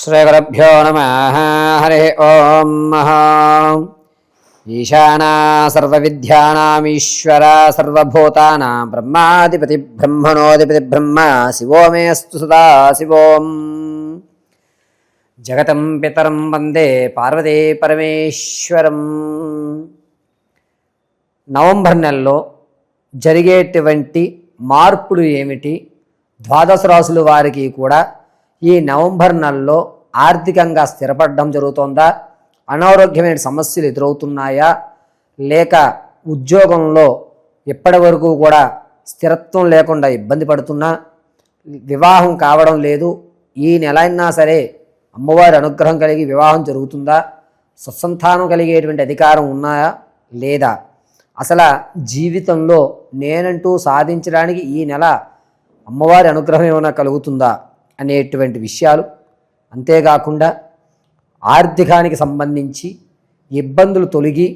శ్రీగురుభ్యో నమ. హరి ఓం ఈశానా సర్వవిద్యానామీశ్వర సర్వభూతానాం బ్రహ్మాధిపతి బ్రహ్మణోధిపతి బ్రహ్మ శివో మేస్తు సదా శివోం. జగతం పితరం వందే పార్వతీ పరమేశ్వరం. నవంబర్ నెలలో జరిగేటువంటి మార్పులు ఏమిటి? ద్వాదశ రాసులు వారికి కూడా ఈ నవంబర్ నెలలో ఆర్థికంగా స్థిరపడడం జరుగుతోందా? అనారోగ్యమైన సమస్యలు ఎదురవుతున్నాయా? లేక ఉద్యోగంలో ఇప్పటి వరకు కూడా స్థిరత్వం లేకుండా ఇబ్బంది పడుతున్నా? వివాహం కావడం లేదు. ఈ నెల అయినా సరే అమ్మవారి అనుగ్రహం కలిగి వివాహం జరుగుతుందా? సుసంతానం కలిగేటువంటి అధికారం ఉన్నాయా? లేదా? అసలు జీవితంలో నేనంటూ సాధించడానికి ఈ నెల అమ్మవారి అనుగ్రహం ఏమైనా కలుగుతుందా? అనేటువంటి విషయాలు. అంతేకాకుండా ఆర్థికానికి సంబంధించి ఇబ్బందులు తొలగి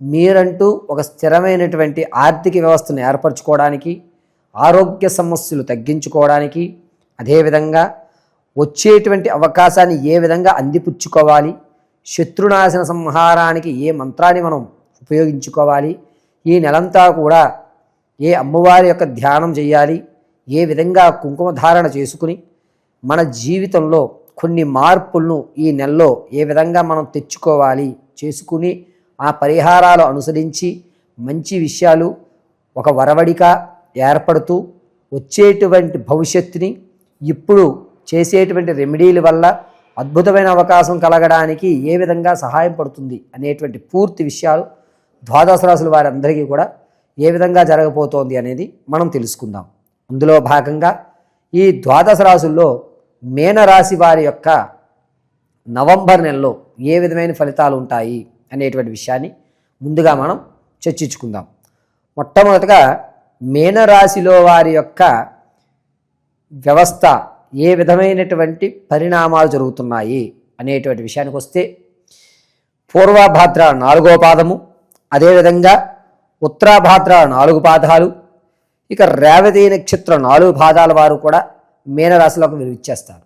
మీరంటూ ఒక స్థిరమైనటువంటి ఆర్థిక వ్యవస్థను ఏర్పరచుకోవడానికి ఆరోగ్య సమస్యలు తగ్గించుకోవడానికి అదేవిధంగా వచ్చేటువంటి అవకాశాన్ని ఏ విధంగా అందిపుచ్చుకోవాలి శత్రునాశన సంహారానికి ఏ మంత్రాన్ని మనం ఉపయోగించుకోవాలి ఈ నెలంతా కూడా ఏ అమ్మవారి యొక్క ధ్యానం చేయాలి ఏ విధంగా కుంకుమ ధారణ చేసుకుని మన జీవితంలో కొన్ని మార్పులను ఈ నెలలో ఏ విధంగా మనం తెచ్చుకోవాలి చేసుకుని ఆ పరిహారాలు అనుసరించి మంచి విషయాలు ఒక వరవడిక ఏర్పడుతూ వచ్చేటువంటి భవిష్యత్తుని ఇప్పుడు చేసేటువంటి రెమెడీల వల్ల అద్భుతమైన అవకాశం కలగడానికి ఏ విధంగా సహాయం పడుతుంది అనేటువంటి పూర్తి విషయాలు ద్వాదశ రాశుల వారందరికీ కూడా ఏ విధంగా జరగబోతోంది అనేది మనం తెలుసుకుందాం. అందులో భాగంగా ఈ ద్వాదశ రాశుల్లో మేనరాశి వారి యొక్క నవంబర్ నెలలో ఏ విధమైన ఫలితాలు ఉంటాయి అనేటువంటి విషయాన్ని ముందుగా మనం చర్చించుకుందాం. మొట్టమొదటగా మేనరాశిలో వారి యొక్క వ్యవస్థ ఏ విధమైనటువంటి పరిణామాలు జరుగుతున్నాయి అనేటువంటి విషయానికి వస్తే పూర్వభాద్ర నాలుగో పాదము అదేవిధంగా ఉత్తరాభాద్ర నాలుగు పాదాలు ఇక రేవతి నక్షత్ర నాలుగు పాదాల వారు కూడా మీనరాశిలోకి విరివిచ్చేస్తారు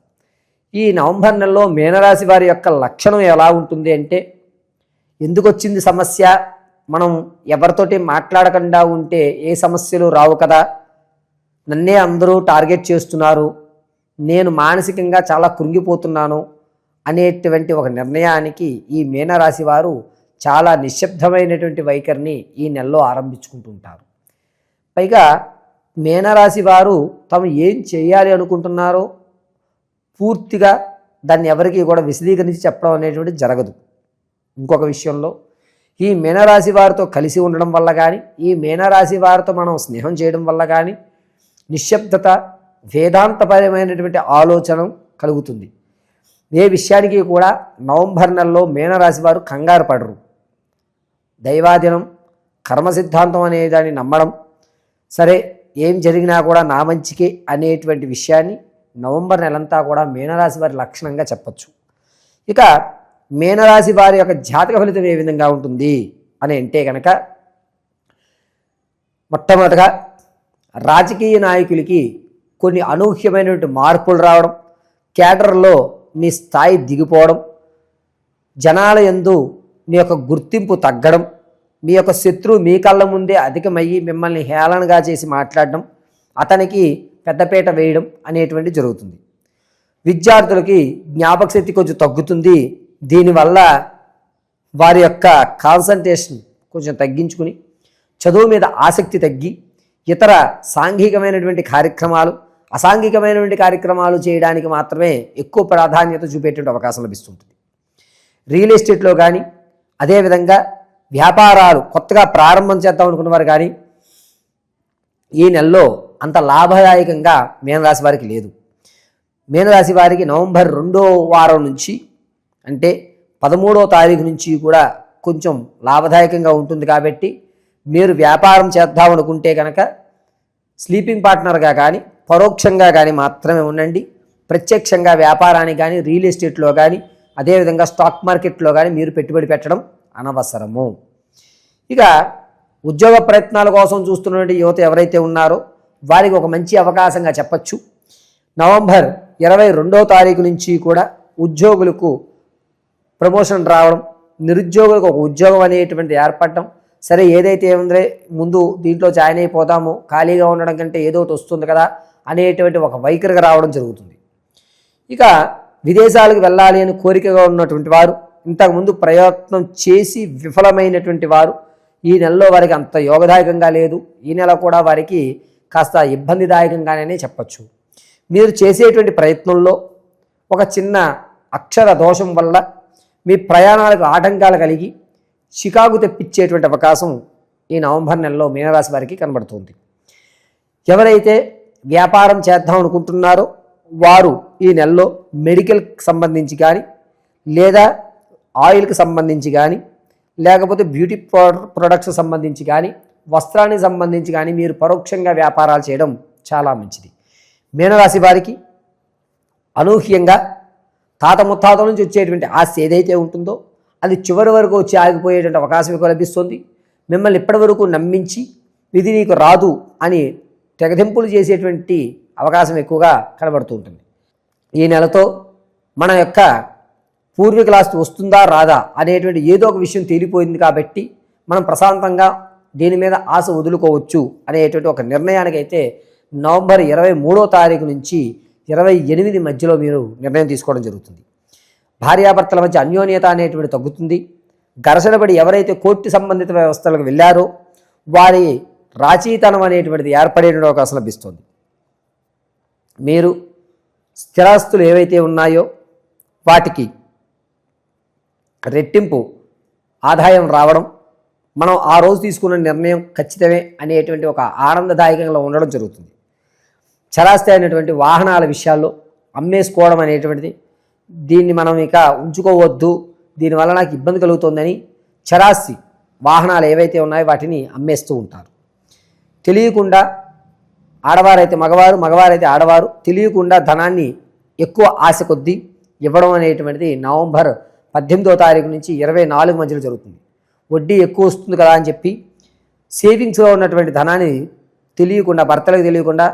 ఈ నవంబర్ నెలలో మీనరాశి వారి యొక్క లక్షణం ఎలా ఉంటుంది అంటే ఎందుకు వచ్చింది సమస్య? మనం ఎవరితోటి మాట్లాడకుండా ఉంటే ఏ సమస్యలు రావు కదా? నన్నే అందరూ టార్గెట్ చేస్తున్నారు. నేను మానసికంగా చాలా కృంగిపోతున్నాను అనేటువంటి ఒక నిర్ణయానికి ఈ మీనరాశి వారు చాలా నిశ్శబ్దమైనటువంటి వైఖరిని ఈ నెలలో ఆరంభించుకుంటుంటారు. పైగా మీనరాశి వారు తాము ఏం చేయాలి అనుకుంటున్నారో పూర్తిగా దాన్ని ఎవరికి కూడా విశదీకరించి చెప్పడం అనేటువంటి జరగదు. ఇంకొక విషయంలో ఈ మీనరాశి వారితో కలిసి ఉండడం వల్ల కానీ ఈ మీనరాశి వారితో మనం స్నేహం చేయడం వల్ల కానీ నిశ్శబ్దత వేదాంతపరమైనటువంటి ఆలోచన కలుగుతుంది. ఏ విషయానికి కూడా నవంబర్ నెలలో మీనరాశి వారు కంగారు పడరు. దైవాదినం కర్మ సిద్ధాంతం అనే దాన్ని నమ్మడం సరే ఏం జరిగినా కూడా నా మంచికే అనేటువంటి విషయాన్ని నవంబర్ నెలంతా కూడా మీనరాశి వారి లక్షణంగా చెప్పచ్చు. ఇక మీనరాశి వారి యొక్క జాతక ఫలితం ఏ విధంగా ఉంటుంది అని అంటే కనుక మొట్టమొదటగా రాజకీయ నాయకులకి కొన్ని అనూహ్యమైనటువంటి మార్పులు రావడం క్యాడర్లో మీ స్థాయి దిగిపోవడం జనాల యందు మీ యొక్క గుర్తింపు తగ్గడం మీ యొక్క శత్రువు మీ కళ్ళ ముందే అధికమయ్యి మిమ్మల్ని హేళనగా చేసి మాట్లాడడం అతనికి పెద్దపీట వేయడం అనేటువంటి జరుగుతుంది. విద్యార్థులకి జ్ఞాపక శక్తి కొంచెం తగ్గుతుంది. దీనివల్ల వారి యొక్క కాన్సన్ట్రేషన్ కొంచెం తగ్గించుకుని చదువు మీద ఆసక్తి తగ్గి ఇతర సాంఘికమైనటువంటి కార్యక్రమాలు అసాంఘికమైనటువంటి కార్యక్రమాలు చేయడానికి మాత్రమే ఎక్కువ ప్రాధాన్యత చూపేటువంటి అవకాశం లభిస్తుంటుంది. రియల్ ఎస్టేట్లో కానీ అదేవిధంగా వ్యాపారాలు కొత్తగా ప్రారంభం చేద్దాం అనుకున్నవారు కానీ ఈ నెలలో అంత లాభదాయకంగా మీనరాశి వారికి లేదు. మీనరాశి వారికి నవంబర్ రెండో వారం నుంచి అంటే పదమూడో తారీఖు నుంచి కూడా కొంచెం లాభదాయకంగా ఉంటుంది కాబట్టి మీరు వ్యాపారం చేద్దాం అనుకుంటే కనుక స్లీపింగ్ పార్ట్నర్గా కానీ పరోక్షంగా కానీ మాత్రమే ఉండండి. ప్రత్యక్షంగా వ్యాపారానికి కానీ రియల్ ఎస్టేట్లో కానీ అదేవిధంగా స్టాక్ మార్కెట్లో కానీ మీరు పెట్టుబడి పెట్టడం అనవసరము. ఇక ఉద్యోగ ప్రయత్నాల కోసం చూస్తున్నటువంటి యువత ఎవరైతే ఉన్నారో వారికి ఒక మంచి అవకాశంగా చెప్పచ్చు. నవంబర్ ఇరవై రెండో తారీఖు నుంచి కూడా ఉద్యోగులకు ప్రమోషన్ రావడం నిరుద్యోగులకు ఒక ఉద్యోగం అనేటువంటి ఏర్పడటం సరే ఏదైతే ఉందో ముందు దీంట్లో జాయిన్ అయిపోతాము ఖాళీగా ఉండడం కంటే ఏదో ఒకటి వస్తుంది కదా అనేటువంటి ఒక వైఖరిగా రావడం జరుగుతుంది. ఇక విదేశాలకు వెళ్ళాలి అని కోరికగా ఉన్నటువంటి వారు ఇంతకుముందు ప్రయత్నం చేసి విఫలమైనటువంటి వారు ఈ నెలలో వారికి అంత యోగదాయకంగా లేదు. ఈ నెల కూడా వారికి కాస్త ఇబ్బందిదాయకంగానే చెప్పచ్చు. మీరు చేసేటువంటి ప్రయత్నంలో ఒక చిన్న అక్షర దోషం వల్ల మీ ప్రయాణాలకు ఆటంకాలు కలిగి చికాకు తెప్పించేటువంటి అవకాశం ఈ నవంబర్ నెలలో మీనరాశి వారికి కనబడుతుంది. ఎవరైతే వ్యాపారం చేద్దాం అనుకుంటున్నారో వారు ఈ నెలలో మెడికల్కి సంబంధించి కానీ లేదా ఆయిల్కి సంబంధించి కానీ లేకపోతే బ్యూటీ ప్రొడక్ట్స్ సంబంధించి కానీ వస్త్రానికి సంబంధించి కానీ మీరు పరోక్షంగా వ్యాపారాలు చేయడం చాలా మంచిది. మీనరాశి వారికి అనూహ్యంగా తాత ముత్తాతల నుంచి వచ్చేటువంటి ఆస్తి ఏదైతే ఉంటుందో అది చివరి వరకు వచ్చి ఆగిపోయేటువంటి అవకాశం ఎక్కువ లభిస్తుంది. మిమ్మల్ని ఇప్పటి వరకు నమ్మించి ఇది నీకు రాదు అని తెగదింపులు చేసేటువంటి అవకాశం ఎక్కువగా కనబడుతూ ఉంటుంది. ఈ నెలతో మన యొక్క పూర్వీకుల ఆస్తి వస్తుందా రాదా అనేటువంటి ఏదో ఒక విషయం తేలిపోయింది కాబట్టి మనం ప్రశాంతంగా దీని మీద ఆశ వదులుకోవచ్చు అనేటువంటి ఒక నిర్ణయానికి అయితే నవంబర్ ఇరవై మూడో తారీఖు నుంచి ఇరవై ఎనిమిది మధ్యలో మీరు నిర్ణయం తీసుకోవడం జరుగుతుంది. భార్యాభర్తల మధ్య అన్యోన్యత అనేటువంటి తగ్గుతుంది. ఘర్షణపడి ఎవరైతే కోర్టు సంబంధిత వ్యవస్థలకు వెళ్ళారో వారి రాచీతనం అనేటువంటిది ఏర్పడేటువంటి అవకాశం లభిస్తుంది. మీరు స్థిరాస్తులు ఏవైతే ఉన్నాయో వాటికి రెట్టింపు ఆదాయం రావడం మనం ఆ రోజు తీసుకున్న నిర్ణయం ఖచ్చితమే అనేటువంటి ఒక ఆనందదాయకంగా ఉండడం జరుగుతుంది. చరాస్తి అయినటువంటి వాహనాల విషయాల్లో అమ్మేసుకోవడం అనేటువంటిది దీన్ని మనం ఇక ఉంచుకోవద్దు దీనివల్ల నాకు ఇబ్బంది కలుగుతుందని చరాస్తి వాహనాలు ఏవైతే ఉన్నాయో వాటిని అమ్మేస్తూ ఉంటారు. తెలియకుండా ఆడవారైతే మగవారు మగవారైతే ఆడవారు తెలియకుండా ధనాన్ని ఎక్కువ ఆశ కొద్దీ ఇవ్వడం అనేటువంటిది నవంబర్ పద్దెనిమిదో తారీఖు నుంచి ఇరవై నాలుగు మధ్యలో జరుగుతుంది. వడ్డీ ఎక్కువ వస్తుంది కదా అని చెప్పి సేవింగ్స్లో ఉన్నటువంటి ధనాన్ని తెలియకుండా భర్తలకు తెలియకుండా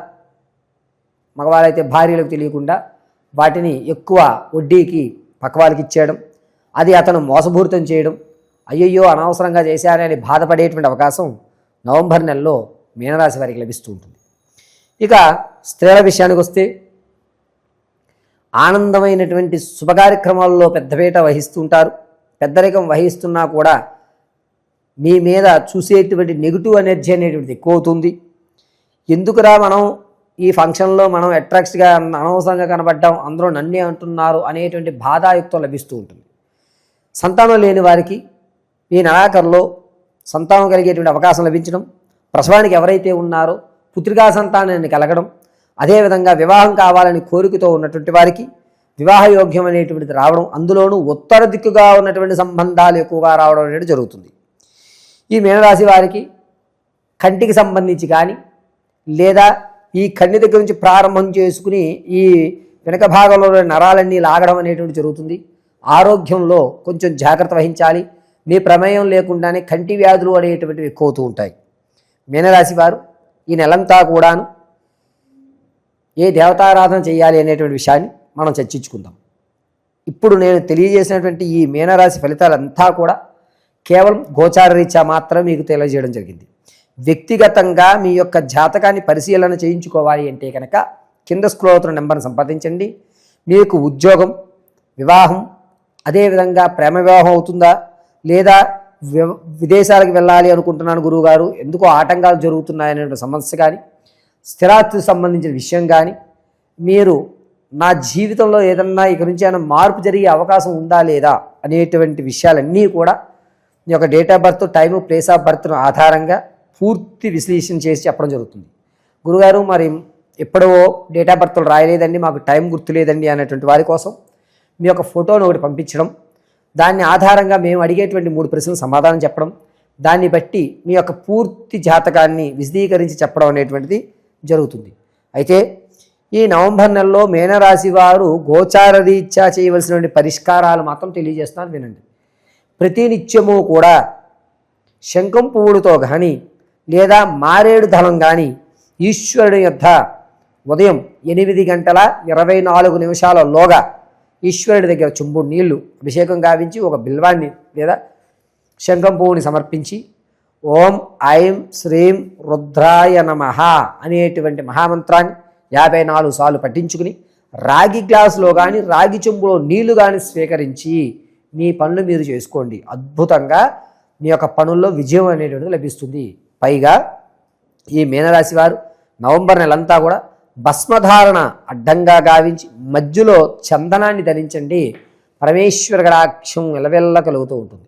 మగవాళ్ళైతే భార్యలకు తెలియకుండా వాటిని ఎక్కువ వడ్డీకి పక్కవాళ్ళకి ఇచ్చేయడం అది అతను మోసపూరితం చేయడం అయ్యయ్యో అనవసరంగా చేశారని బాధపడేటువంటి అవకాశం నవంబర్ నెలలో మీనరాశి వారికి లభిస్తూ ఉంటుంది. ఇక స్త్రీల విషయానికి వస్తే ఆనందమైనటువంటి శుభకార్యక్రమాల్లో పెద్దపీట వహిస్తుంటారు. పెద్దరికం వహిస్తున్నా కూడా మీ మీద చూసేటువంటి నెగిటివ్ ఎనర్జీ అనేటువంటిది ఎక్కువ అవుతుంది. ఎందుకురా మనం ఈ ఫంక్షన్లో మనం అట్రాక్ట్గా అనవసరంగా కనబడ్డాం అందరూ నన్నే అంటున్నారు అనేటువంటి బాధాయుక్తం లభిస్తూ ఉంటుంది. సంతానం లేని వారికి ఈ నెలాఖరులో సంతానం కలిగేటువంటి అవకాశం లభించడం ప్రసవానికి ఎవరైతే ఉన్నారో పుత్రికా సంతానాన్ని కలగడం అదేవిధంగా వివాహం కావాలని కోరికతో ఉన్నటువంటి వారికి వివాహయోగ్యం అనేటువంటిది రావడం అందులోనూ ఉత్తర దిక్కుగా ఉన్నటువంటి సంబంధాలు ఎక్కువగా రావడం అనేది జరుగుతుంది. ఈ మీనరాశి వారికి కంటికి సంబంధించి కానీ లేదా ఈ కన్ను దగ్గర నుంచి ప్రారంభం చేసుకుని ఈ వెనక భాగంలో నరాలన్నీ లాగడం అనేటువంటి జరుగుతుంది. ఆరోగ్యంలో కొంచెం జాగ్రత్త వహించాలి. మీ ప్రమేయం లేకుండానే కంటి వ్యాధులు అనేటువంటివి ఎక్కువ అవుతూ ఉంటాయి. మీనరాశి వారు ఈ నెలంతా కూడాను ఏ దేవతారాధన చేయాలి అనేటువంటి విషయాన్ని మనం చర్చించుకుందాం. ఇప్పుడు నేను తెలియజేసినటువంటి ఈ మీనరాశి ఫలితాలంతా కూడా కేవలం గోచార రీత్యా మాత్రం మీకు తెలియజేయడం జరిగింది. వ్యక్తిగతంగా మీ యొక్క జాతకాన్ని పరిశీలన చేయించుకోవాలి అంటే కనుక కింద స్క్రోతున్న అవుతున్న నెంబర్ని సంపాదించండి మీకు ఉద్యోగం వివాహం అదేవిధంగా ప్రేమ వివాహం అవుతుందా? లేదా వి- విదేశాలకు వెళ్ళాలి అనుకుంటున్నాను గురువుగారు ఎందుకో ఆటంకాలు జరుగుతున్నాయనే సమస్య కానీ స్థిరాస్తికి సంబంధించిన విషయం కానీ మీరు నా జీవితంలో ఏదన్నా ఇక నుంచి ఏమైనా మార్పు జరిగే అవకాశం ఉందా లేదా అనేటువంటి విషయాలన్నీ కూడా మీ యొక్క date of birth time place of బర్త్ను ఆధారంగా పూర్తి విశ్లేషణ చేసి చెప్పడం జరుగుతుంది. గురుగారు మరి ఎప్పుడో డేట్ ఆఫ్ బర్త్లు రాయలేదండి మాకు టైం గుర్తులేదండి అనేటువంటి వారి కోసం మీ యొక్క ఫోటోను ఒకటి పంపించడం దాన్ని ఆధారంగా మేము అడిగేటువంటి మూడు ప్రశ్నలు సమాధానం చెప్పడం దాన్ని బట్టి మీ యొక్క పూర్తి జాతకాన్ని విశదీకరించి చెప్పడం అనేటువంటిది జరుగుతుంది. అయితే ఈ నవంబర్ నెలలో మేనరాశి వారు గోచార రీత్యా చేయవలసినటువంటి పరిష్కారాలు మాత్రం తెలియజేస్తాను వినండి. ప్రతి నిత్యము కూడా శంఖం పువ్వులతో కానీ లేదా మారేడు దళం కానీ ఈశ్వరుడి యొద్ద ఉదయం ఎనిమిది గంటల ఇరవై నాలుగు నిమిషాలలోగా ఈశ్వరుడి దగ్గర చుంబు నీళ్ళు అభిషేకం గావించి ఒక బిల్వాన్ని లేదా శంఖం పువ్వుని సమర్పించి ఓం ఐం శ్రీం రుద్రాయ నమ అనేటువంటి మహామంత్రాన్ని యాభై నాలుగు సార్లు పఠించుకుని రాగి గ్లాసులో కానీ రాగి చెంబులో నీళ్ళు కానీ స్వీకరించి మీ పనులు మీరు చేసుకోండి. అద్భుతంగా మీ యొక్క పనుల్లో విజయం అనేటువంటిది లభిస్తుంది. పైగా ఈ మీనరాశి వారు నవంబర్ నెలంతా కూడా భస్మధారణ అడ్డంగా గావించి మధ్యలో చందనాన్ని ధరించండి. పరమేశ్వర కటాక్షం ఎలవెల్ల కలుగుతూ ఉంటుంది.